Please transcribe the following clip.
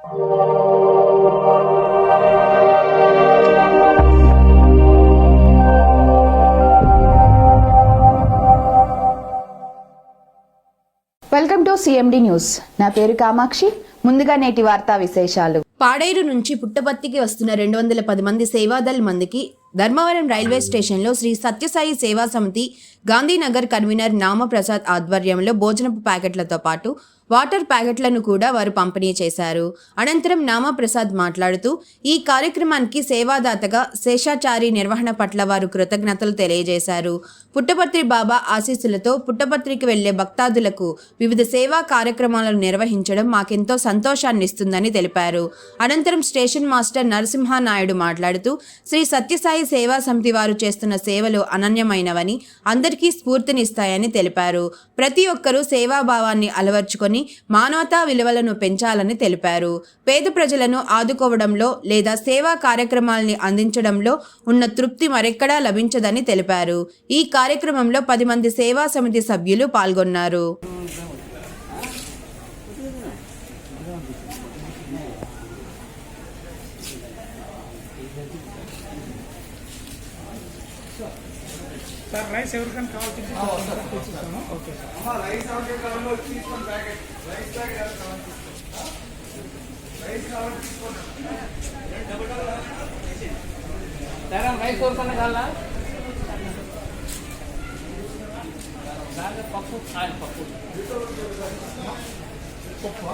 Welcome to CMD news. నా పేరు కామాక్షి. ముందుగా నేటి వార్తా విశేషాలు. పాడేరు నుంచి పుట్టపర్తికి వస్తున్న రెండు వందల పది మంది సేవాదల్ మందికి ధర్మవరం రైల్వే స్టేషన్లో శ్రీ సత్యసాయి సేవా సమితి గాంధీనగర్ కన్వీనర్ నామప్రసాద్ ఆధ్వర్యంలో భోజనపు ప్యాకెట్లతో పాటు వాటర్ ప్యాకెట్లను కూడా వారు పంపిణీ చేశారు. అనంతరం నామప్రసాద్ మాట్లాడుతూ ఈ కార్యక్రమానికి సేవాదాతగా శేషాచారి నిర్వహణ పట్ల వారు కృతజ్ఞతలు తెలియజేశారు. పుట్టపర్తి బాబా ఆశీస్సులతో పుట్టపర్తికి వెళ్ళే భక్తాదులకు వివిధ సేవా కార్యక్రమాలను నిర్వహించడం మాకెంతో సంతోషాన్ని ఇస్తుందని తెలిపారు. అనంతరం స్టేషన్ మాస్టర్ నరసింహానాయుడు మాట్లాడుతూ శ్రీ సత్యసాయి సేవా సమితి వారు చేస్తున్న సేవలు అనన్యమైనవని అందరికీ స్ఫూర్తినిస్తాయని తెలిపారు. ప్రతి ఒక్కరూ సేవాభావాన్ని అలవర్చుకొని మానవతా విలువలను పెంచాలని తెలిపారు. పేద ప్రజలను ఆదుకోవడంలో లేదా సేవా కార్యక్రమాల్ని అందించడంలో ఉన్న తృప్తి మరెక్కడా లభించదని తెలిపారు. ఈ కార్యక్రమంలో పది మంది సేవా సమితి సభ్యులు పాల్గొన్నారు. సార్ రైస్ ఎవరికైనా కావాల్సింది తెచ్చిస్తాను ఓకే సార్ రైస్ ఎవరికైనా కావాలా పప్పు పప్పు పప్పు